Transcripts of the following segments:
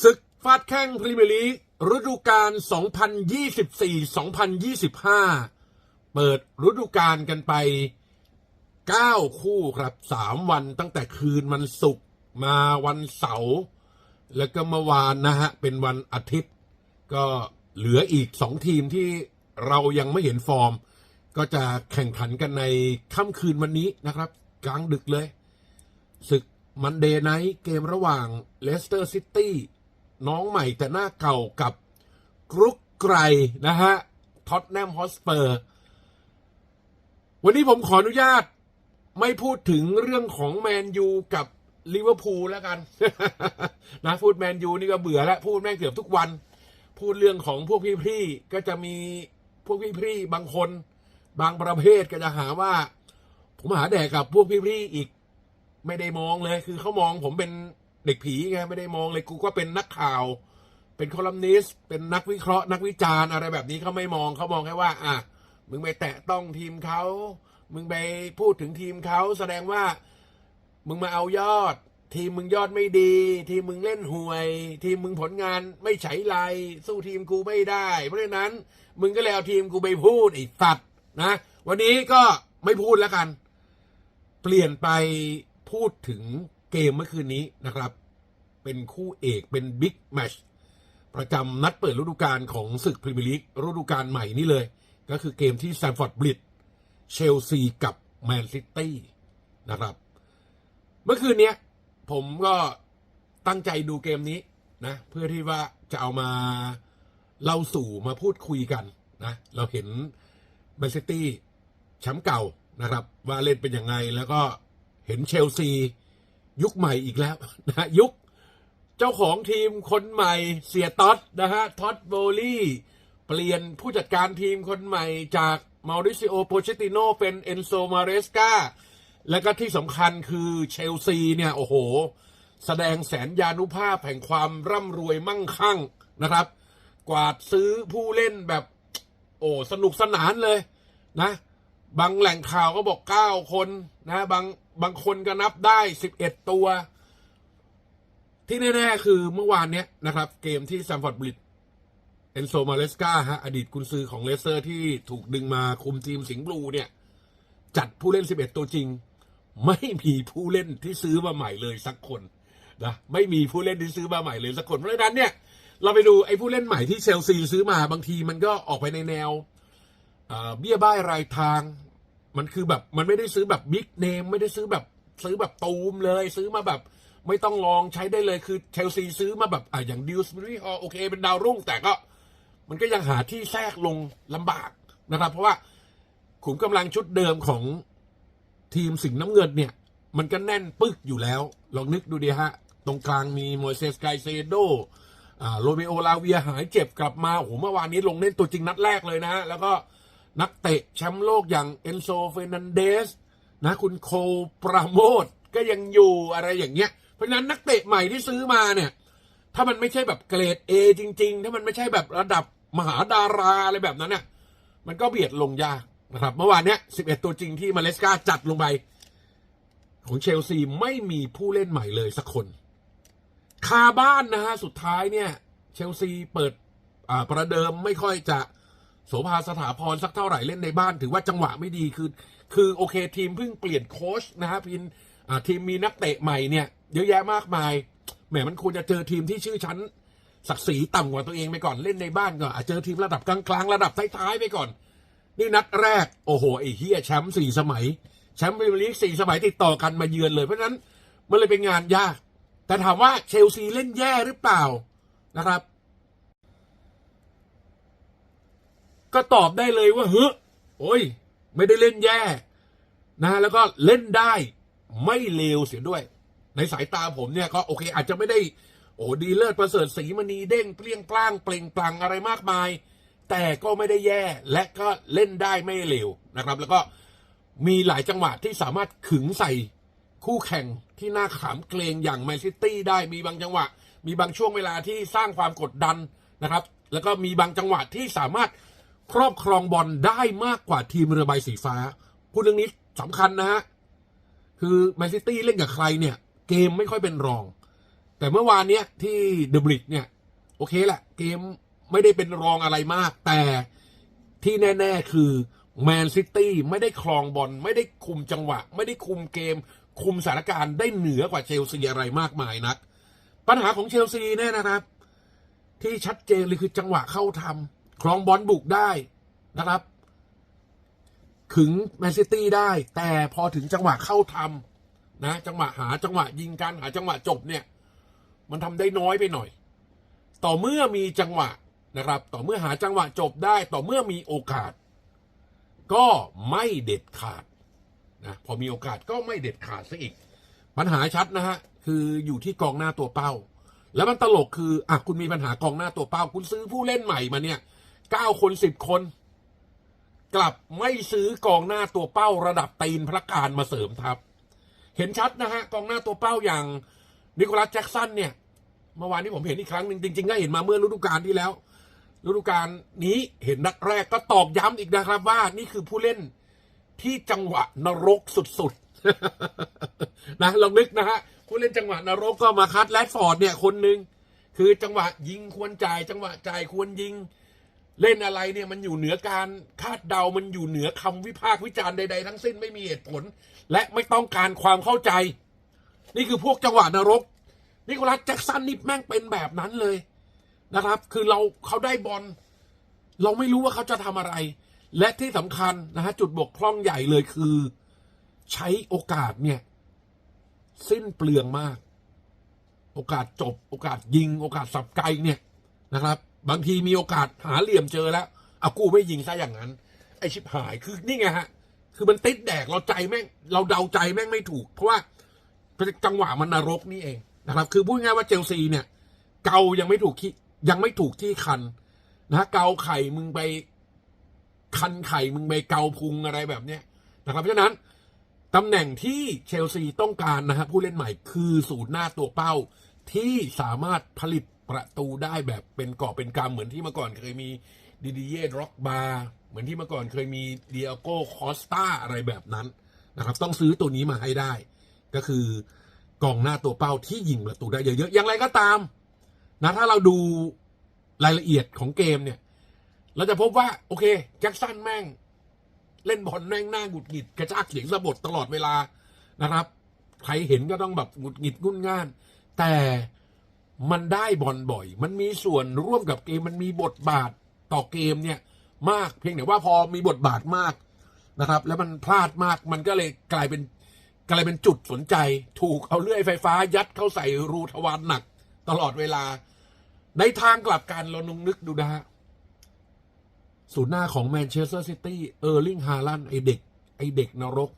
ศึกฟาดแข้งพรีเมียร์ลีกฤดูกาล 2024-2025 เปิดฤดูกาลกันไป 9 คู่ครับ 3 วันตั้งแต่คืนวันศุกร์มาวันเสาร์แล้วก็เมื่อวานนะฮะ เป็นวันอาทิตย์ ก็เหลืออีก 2 ทีมที่เรายังไม่เห็นฟอร์ม ก็จะแข่งขันกันในค่ำคืนวันนี้นะครับ กลางดึกเลย ศึกมันเดย์ไนท์เกมระหว่างเลสเตอร์ซิตี้ น้องใหม่แต่หน้าเก่ากับกรุกไกรนะฮะท็อตแนมฮอสเปอร์ วันนี้ผมขออนุญาตไม่พูดถึงเรื่องของแมนยูกับลิเวอร์พูลแล้วกันนะพูดแมนยูนี่ก็เบื่อแล้ว พูดแม่งเกือบทุกวัน พูดเรื่องของพวกพี่ๆก็จะมีพวกพี่ๆบางคน บางประเภทก็จะหาว่า ผมหาแดกกับพวกพี่ๆอีก ไม่ได้มองเลย คือเขามองผมเป็น เด็กผีไงไม่ได้มองเลยกูก็เป็นนักข่าว เป็นคอลัมนิสต์เป็นนักวิเคราะห์นักวิจารณ์อะไรแบบนี้เขาไม่มองเขามองแค่ว่า อะมึงไปแตะต้องทีมเขามึงไปพูดถึงทีมเขาแสดงว่า มึงมาเอายอด ทีมมึงยอดไม่ดี ทีมมึงเล่นห่วย ทีมมึงผลงานไม่ใช้ไรสู้ทีมกูไม่ได้ เพราะฉะนั้น มึงก็เลยเอาทีมกูไปพูดไอ้สัตว์นะ วันนี้ก็ไม่พูดแล้วกัน เปลี่ยนไปพูดถึงเกมเมื่อคืนนี้นะครับ เป็นคู่เอกเป็นบิ๊กแมชประจำนัดเปิดฤดูกาลของศึกพรีเมียร์ลีกฤดูกาลใหม่นี่เลย ก็คือเกมที่แซมฟอร์ดบลิดเชลซีกับแมนซิตี้นะครับ เมื่อคืนเนี้ยผมก็ตั้งใจดูเกมนี้นะ เพื่อที่ว่าจะเอามาเล่าสู่มาพูดคุยกันนะ เราเห็นแมนซิตี้แชมป์เก่านะครับ ว่าเล่นเป็นยังไงแล้วก็เห็นเชลซี ยุคใหม่อีกแล้วนะยุค เจ้าของทีมคนใหม่เสียท็อตนะฮะท็อตโบลี่เปลี่ยนผู้จัดการทีมคนใหม่จากมาริซิโอโปเชติโนเป็นเอนโซมาเรสกาแล้วก็ที่สำคัญคือเชลซีเนี่ย โอ้โห แสดงแสนยานุภาพแห่งความร่ำรวยมั่งคั่งนะครับ กวาดซื้อผู้เล่นแบบ โอ้สนุกสนานเลยนะ บางแหล่งข่าวก็บอกเก้าคนนะ บางบางคนก็นับได้สิบเอ็ดตัว ที่แน่ๆ คือเมื่อวานเนี้ยนะครับ เกมที่ซัมฟอร์ดบริดเอนโซมาเลสกาฮะอดีตกุนซือของเลสเตอร์ที่ถูกดึงมาคุมทีมสิงห์บลูเนี่ย จัดผู้เล่น 11 ตัวจริง ไม่มีผู้เล่นที่ซื้อมาใหม่เลยสักคนนะไม่มีผู้เล่นที่ซื้อมาใหม่เลยสักคนเพราะฉะนั้นเนี่ย เราไปดูไอ้ผู้เล่นใหม่ที่เชลซีซื้อมาบางทีมันก็ออกไปในแนวเอ่อเบี้ยบ้ายรายทาง มันคือแบบมันไม่ได้ซื้อแบบบิ๊กเนมไม่ได้ซื้อแบบซื้อแบบตูมเลยซื้อมาแบบ ไม่ต้องลองใช้ได้เลยคือเชลซีซื้อมาแบบอะอย่างดิวส์บรีฮอโอเค เป็นดาวรุ่ง แต่ก็ มันก็ยังหาที่แทรกลงลำบากนะครับ เพราะว่าขุมกำลังชุดเดิมของทีมสิงห์น้ำเงินเนี่ย มันก็แน่นปึกอยู่แล้ว ลองนึกดูดิฮะ ตรงกลางมีโมเสสไกเซโดอ่าโรเมโอลาเวียหายเจ็บกลับมาโอ้โหเมื่อวานนี้ลงเล่นตัวจริงนัดแรกเลยนะฮะแล้วก็นักเตะแชมป์โลกอย่างเอนโซเฟนันเดสนะคุณโคปราโมดก็ยังอยู่อะไรอย่างเงี้ย ราะฉะนั้นนักเตะใหม่ที่ซื้อมาเนี่ย ถ้ามันไม่ใช่แบบเกรด A จริง ๆ ถ้ามันไม่ใช่แบบระดับมหาดาราอะไรแบบนั้นเนี่ยมันก็เบียดลงยากนะครับ เมื่อวานเนี้ย 11 ตัวจริงที่มาเลสกาจัดลงไป ของเชลซีไม่มีผู้เล่นใหม่เลยสักคน คาบ้านนะฮะ สุดท้ายเนี่ย เชลซีเปิดอ่าประเดิมไม่ค่อยจะโสภาสถาพรสักเท่าไหร่เล่นในบ้าน ถือว่าจังหวะไม่ดีคือ คือโอเคทีมเพิ่งเปลี่ยนโค้ชนะฮะพิน ทีมมีนักเตะใหม่เนี่ยเยอะแยะมากมายแหมมันควรจะเจอทีมที่ชื่อชั้นศักดิ์ศรีต่ำกว่าตัวเองไปก่อนเล่นในบ้านก่อนอะเจอทีมระดับกลางๆระดับท้ายๆไปก่อน นี่นัดแรกโอ้โหไอ้เฮียแชมป์สี่สมัยแชมป์พรีเมียร์ลีกสี่สมัยติดต่อกันมาเยือนเลยเพราะฉะนั้นมันเลยเป็นงานยาก แต่ถามว่าเชลซีเล่นแย่หรือเปล่านะครับ ก็ตอบได้เลยว่าเฮ้ยโอ้ย ไม่ได้เล่นแย่นะแล้วก็เล่นได้ ไม่เลวเสียด้วย ในสายตาผมเนี่ยก็โอเคอาจจะไม่ได้ โอ้ดีเลิศประเสริฐสีมณีเด้งเปรี้ยงปล้างเปล่งปลั่งอะไรมากมาย แต่ก็ไม่ได้แย่และก็เล่นได้ไม่เลวนะครับ แล้วก็มีหลายจังหวะที่สามารถขึงใส่คู่แข่งที่น่าขามเกรงอย่างแมนซิตี้ได้มีบางจังหวะ มีบางช่วงเวลาที่สร้างความกดดันนะครับ แล้วก็มีบางจังหวะที่สามารถครอบครองบอลได้มากกว่าทีมเรือใบสีฟ้าพูดเรื่องนี้สำคัญนะฮะ คือแมนซิตี้เล่นกับใครเนี่ย เกมไม่ค่อยเป็นรอง แต่เมื่อวานเนี้ยที่เดอะบริกเนี่ยโอเคแหละ เกมไม่ได้เป็นรองอะไรมาก แต่ที่แน่ ๆ คือแมนซิตี้ไม่ได้ครองบอลไม่ได้คุมจังหวะ ไม่ได้คุมเกม คุมสถานการณ์ได้เหนือกว่าเชลซีอะไรมากมายนัก ปัญหาของเชลซีเนี่ยนะครับ ที่ชัดเจนเลยคือจังหวะเข้าทำครองบอลบุกได้นะครับ ขึงแมนซิตี้ได้ แต่พอถึงจังหวะเข้าทำนะ จังหวะหาจังหวะยิงกันหาจังหวะจบเนี่ย มันทำได้น้อยไปหน่อย ต่อเมื่อมีจังหวะนะครับ ต่อเมื่อหาจังหวะจบได้ ต่อเมื่อมีโอกาส ก็ไม่เด็ดขาดนะพอมีโอกาสก็ไม่เด็ดขาดซะอีก ปัญหาชัดนะฮะคืออยู่ที่กองหน้าตัวเป้า แล้วมันตลกคืออะคุณมีปัญหากองหน้าตัวเป้า คุณซื้อผู้เล่นใหม่มาเนี่ยเก้าคนสิบคน กลับไม่ซื้อกองหน้าตัวเป้าระดับตีนพระการมาเสริมทัพ เห็นชัดนะฮะกองหน้าตัวเป้าอย่างนิโคลัสแจ็กสันเนี่ยเมื่อวานนี้ผมเห็นอีกครั้งหนึ่งจริงๆก็เห็นมาเมื่อฤดูกาลที่แล้วฤดูกาลนี้เห็นนัดแรกก็ตอกย้ำอีกนะครับว่านี่คือผู้เล่นที่จังหวะนรกสุดๆนะลองนึกนะฮะผู้เล่นจังหวะนรกก็มาคัดแรดฟอร์ดเนี่ยคนหนึ่งคือจังหวะยิงควรจ่าย จังหวะจ่ายควรยิง เล่นอะไรเนี่ยมันอยู่เหนือการคาดเดา มันอยู่เหนือคำวิพากษ์วิจารณ์ใด ๆ ทั้งสิ้นไม่มีเหตุผล และไม่ต้องการความเข้าใจ นี่คือพวกจังหวะนรก นิโคลัสแจ็กสันนี่แม่งเป็นแบบนั้นเลยนะครับ คือเราเขาได้บอลเราไม่รู้ว่าเขาจะทำอะไร และที่สำคัญนะฮะจุดบกพร่องใหญ่เลยคือ ใช้โอกาสเนี่ย สิ้นเปลืองมาก โอกาสจบ โอกาสยิง โอกาสสับไกลเนี่ยนะครับ บางทีมีโอกาสหาเหลี่ยมเจอแล้วเอากูไม่ยิงซะอย่างนั้น ไอชิบหายคือนี่ไงฮะ คือมันติดแดกเราใจแม่ง เราเดาใจแม่งไม่ถูก เพราะว่าจังหวะมันนรกนี่เองนะครับ คือพูดง่ายว่าเจลซีเนี่ย เกายังไม่ถูกที่ยังไม่ถูกที่คันนะเกาไข่มึงไปคันไข่มึงไปเกาพุงอะไรแบบเนี้ยนะครับเพราะฉะนั้นตำแหน่งที่เชลซีต้องการนะฮะผู้เล่นใหม่คือศูนย์หน้าตัวเป้าที่สามารถผลิต ประตูได้แบบเป็นกอบเป็นกำเหมือนที่เมื่อก่อนเคยมีดิดิเย่ร็อกบาร์เหมือนที่เมื่อก่อนเคยมีเดียโก้คอสตาอะไรแบบนั้นนะครับ ต้องซื้อตัวนี้มาให้ได้ ก็คือกองหน้าตัวเป้าที่ยิงประตูได้เยอะๆอย่างไรก็ตามนะถ้าเราดูรายละเอียดของเกมเนี่ย เราจะพบว่า โอเค แจ็คสันแม่ง เล่นบอลแม่งหน้าหงุดหงิดกระชากเสียงสะบดตลอดเวลานะครับ ใครเห็นก็ต้องแบบหงุดหงิดงุนง่าน แต่ มันได้บอลบ่อย มันมีส่วนร่วมกับเกมมันมีบทบาทต่อเกมเนี่ยมากเพียงแต่ว่าพอมีบทบาทมากนะครับ แล้วมันพลาดมากมันก็เลยกลายเป็นกลายเป็นจุดสนใจ ถูกเอาเลื่อยไฟฟ้ายัดเข้าใส่รูทวารหนัก ตลอดเวลา ในทางกลับกันเรานุงนึกดูนะฮะศูนย์หน้าของแมนเชสเตอร์ซิตี้เออร์ลิงฮาลันไอเด็ก ไอเด็กนรก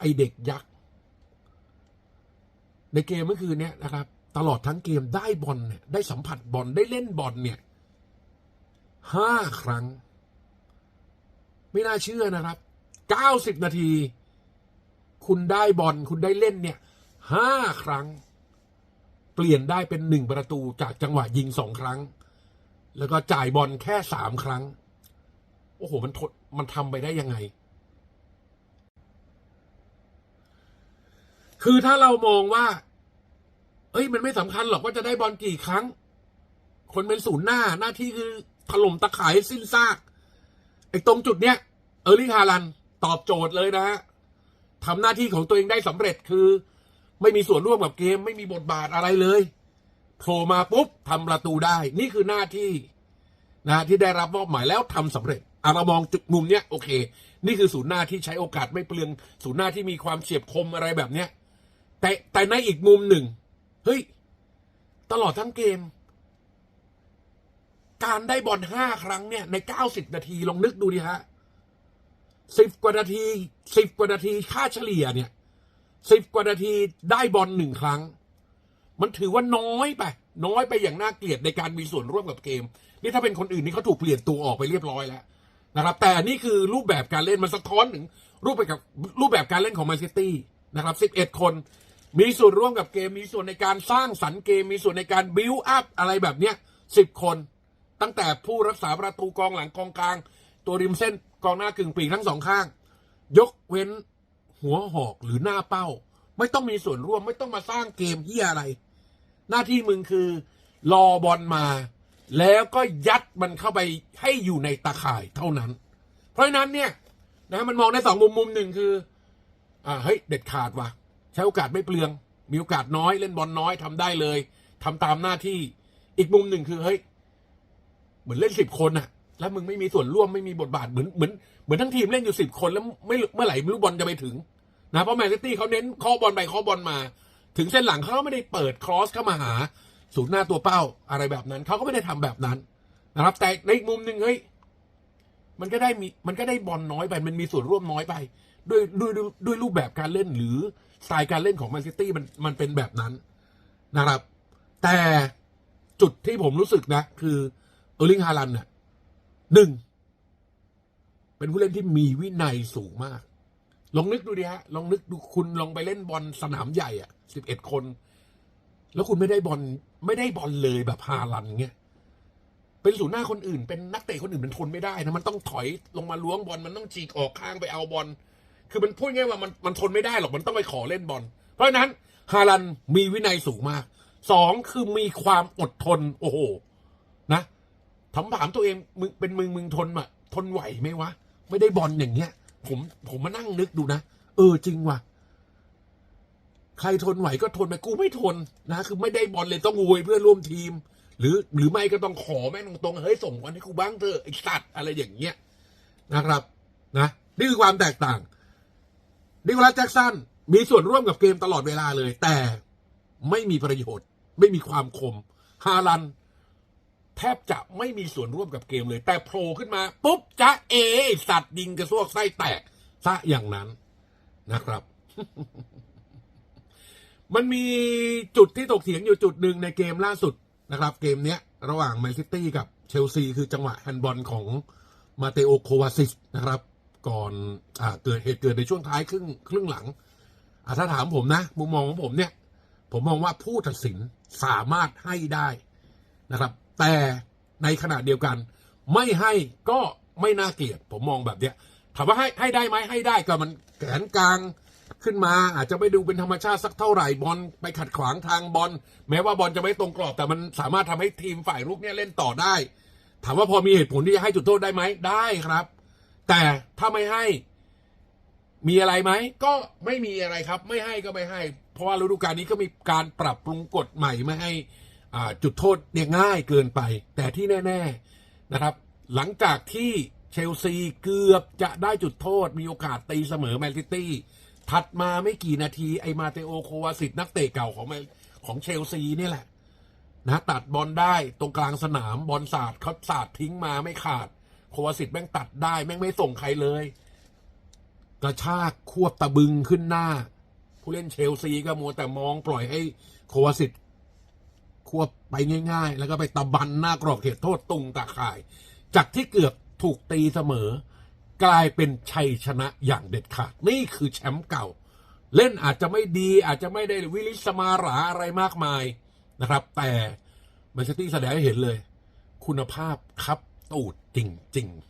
ไอเด็กยักษ์ ในเกมเมื่อคืนเนี้ยนะครับ ตลอดทั้งเกมได้บอลเนี่ยได้สัมผัสบอลได้เล่นบอลเนี่ยห้าครั้ง ไม่น่าเชื่อนะครับเก้าสิบนาที คุณได้บอลคุณได้เล่นเนี่ยห้าครั้ง เปลี่ยนได้เป็นหนึ่งประตูจากจังหวะยิงสองครั้ง แล้วก็จ่ายบอลแค่สามครั้ง โอ้โห มันทดมันทำไปได้ยังไง คือถ้าเรามองว่า เอ้ย มันไม่สำคัญหรอกว่าจะได้บอลกี่ครั้ง คนเป็นศูนย์หน้าหน้าที่คือถล่มตะข่ายสิ้นซากไอ้ตรงจุดเนี้ย เออร์ลิงฮาลันตอบโจทย์เลยนะฮะทำหน้าที่ของตัวเองได้สำเร็จคือ ไม่มีส่วนร่วมกับเกม ไม่มีบทบาทอะไรเลยโผล่มาปุ๊บทำประตูได้ นี่คือหน้าที่นะที่ได้รับมอบหมายแล้วทำสำเร็จอะเรามองจุดมุมเนี้ยโอเค นี่คือศูนย์หน้าที่ใช้โอกาสไม่เปลือง ศูนย์หน้าที่มีความเฉียบคมอะไรแบบเนี้ยแต่แต่ในอีกมุมหนึ่ง เฮ้ย ตลอดทั้งเกม การได้บอลห้าครั้งเนี่ย ในเก้าสิบนาทีลองนึกดูดิฮะสิบกว่านาทีสิบกว่านาทีค่าเฉลี่ยเนี่ยสิบกว่านาทีได้บอลหนึ่งครั้ง มันถือว่าน้อยไป น้อยไปอย่างน่าเกลียดในการมีส่วนร่วมกับเกม นี่ถ้าเป็นคนอื่นนี่เขาถูกเปลี่ยนตัวออกไปเรียบร้อยแล้วนะครับ แต่นี่คือรูปแบบการเล่นมันสะท้อนถึงรูปแบบกับรูปแบบการเล่นของแมนซิตี้นะครับสิบเอ็ดคน มีส่วนร่วมกับเกมมีส่วนในการสร้างสรรค์เกมมีส่วนในการบิวอัพอะไรแบบเนี้ยสิบคน ตั้งแต่ผู้รักษาประตูกองหลังกองกลาง ตัวริมเส้นกองหน้ากึ่งปีกทั้งสองข้าง ยกเว้นหัวหอกหรือหน้าเป้า ไม่ต้องมีส่วนร่วมไม่ต้องมาสร้างเกมเฮียอะไร หน้าที่มึงคือ รอบอลมา แล้วก็ยัดมันเข้าไปให้อยู่ในตาข่ายเท่านั้น เพราะฉะนั้นเนี่ยนะมันมองได้สองมุมมุมหนึ่งคืออ่าเฮ้ยเด็ดขาดว่ะ ใช้โอกาสไม่เปลือง มีโอกาสน้อยเล่นบอลน้อยทำได้เลยทำตามหน้าที่อีกมุมหนึ่งคือเฮ้ยเหมือนเล่นสิบคนอะแล้วมึงไม่มีส่วนร่วมไม่มีบทบาทเหมือนเหมือนเหมือนทั้งทีมเล่นอยู่สิบคนแล้วไม่เมื่อไหร่ไม่รู้บอลจะไปถึงนะเพราะแมนซิตี้เขาเน้นเคอบอลไปเคอบอลมา ถึงเส้นหลังเขาไม่ได้เปิดครอสเข้ามาหาศูนย์หน้าตัวเป้าอะไรแบบนั้นเขาก็ไม่ได้ทำแบบนั้นนะครับ แต่ในอีกมุมหนึ่งเฮ้ยมันก็ได้มีมันก็ได้บอลน้อยไป มันมีส่วนร่วมน้อยไป ด้วยด้วยด้วยรูปแบบการเล่นหรือสไตล์การเล่นของแมนซิตี้มันมันเป็นแบบนั้นนะครับ แต่จุดที่ผมรู้สึกนะ คือเออร์ลิงฮาลันเนี่ยหนึ่ง เป็นผู้เล่นที่มีวินัยสูงมาก ลองนึกดูดิฮะ ลองนึกดูคุณลองไปเล่นบอลสนามใหญ่อะสิบเอ็ดคน แล้วคุณไม่ได้บอลไม่ได้บอลเลยแบบฮาลันเงี้ยเป็นศูนย์หน้าคนอื่น เป็นนักเตะคนอื่นมันทนไม่ได้นะมันต้องถอยลงมาล้วงบอลมันต้องจีกออกข้างไปเอาบอล คือมันพูดง่ายว่ามันมันทนไม่ได้หรอกมันต้องไปขอเล่นบอล เพราะฉะนั้นฮาลันมีวินัยสูงมากสองคือมีความอดทน โอ้โห นะถามถามตัวเองมึงเป็นมึงมึงทนอะทนไหวไหมวะ ไม่ได้บอลอย่างเงี้ย ผมผมมานั่งนึกดูนะ เออจริงว่ะใครทนไหวก็ทนไปกูไม่ทนนะ คือไม่ได้บอลเลยต้องโวยเพื่อร่วมทีม หรือหรือไม่ก็ต้องขอแม่งตรงๆเฮ้ยส่งบอลให้กูบ้างเถอะไอ้สัตว์อะไรอย่างเงี้ยนะครับ นะนี่คือความแตกต่าง นิโคลัสแจ็กสันมีส่วนร่วมกับเกมตลอดเวลาเลย แต่ไม่มีประโยชน์ ไม่มีความคม ฮาลัน แทบจะไม่มีส่วนร่วมกับเกมเลย แต่โผล่ขึ้นมา ปุ๊บจะเอ สัตว์ยิงกระซวกไส้แตกซะอย่างนั้นนะครับ มันมีจุดที่ตกเถียงอยู่จุดหนึ่งในเกมล่าสุดนะครับ เกมเนี้ย ระหว่างแมนซิตี้กับเชลซี คือจังหวะแฮนด์บอลของมาเตโอโควาซิสนะครับ ก่อนอเกิดเหตุเกิดในช่วงท้ายครึ่งครึ่งหลังถ้าถามผมนะ มุมมองของผมเนี่ย ผมมองว่าผู้ตัดสินสามารถให้ได้นะครับ แต่ในขณะเดียวกัน ไม่ให้ก็ไม่น่าเกลียด ผมมองแบบเนี้ยถามว่าให้ให้ได้ไหมให้ได้ก็มันแขนกลางขึ้นมาอาจจะไม่ดูเป็นธรรมชาติสักเท่าไหร่บอลไปขัดขวางทางบอลแม้ว่าบอลจะไม่ตรงกรอบ แต่มันสามารถทำให้ทีมฝ่ายรุกเนี่ยเล่นต่อได้ ถามว่าพอมีเหตุผลที่จะให้จุดโทษได้ไหมได้ครับ แต่ถ้าไม่ให้มีอะไรไหม ก็ไม่มีอะไรครับ ไม่ให้ก็ไม่ให้ เพราะว่าฤดูกาลนี้ก็มีการปรับปรุงกฎใหม่ไม่ให้จุดโทษเนี่ยง่ายเกินไป แต่ที่แน่ ๆนะครับ หลังจากที่เชลซีเกือบจะได้จุดโทษ มีโอกาสตีเสมอแมนซิตี้ถัดมาไม่กี่นาทีไอมาเตโอโควาสิตนักเตะเก่าของของเชลซีนี่แหละนะตัดบอลได้ตรงกลางสนามบอลสาดเขาสาดทิ้งมาไม่ขาด โควาสิตแม่งตัดได้ แม่งไม่ส่งใครเลย กระชากควบตะบึงขึ้นหน้า ผู้เล่นเชลซีก็มัวแต่มองปล่อยให้โควาสิตควบไปง่าย ๆ แล้วก็ไปตะบันหน้ากรอบเขตโทษตุงตาข่าย จากที่เกือบถูกตีเสมอ กลายเป็นชัยชนะอย่างเด็ดขาด นี่คือแชมป์เก่า เล่นอาจจะไม่ดีอาจจะไม่ได้วิลิสมาราอะไรมากมายนะครับ แต่แมนเชสเตอร์แสดงให้เห็นเลย คุณภาพครับตูด จริงๆ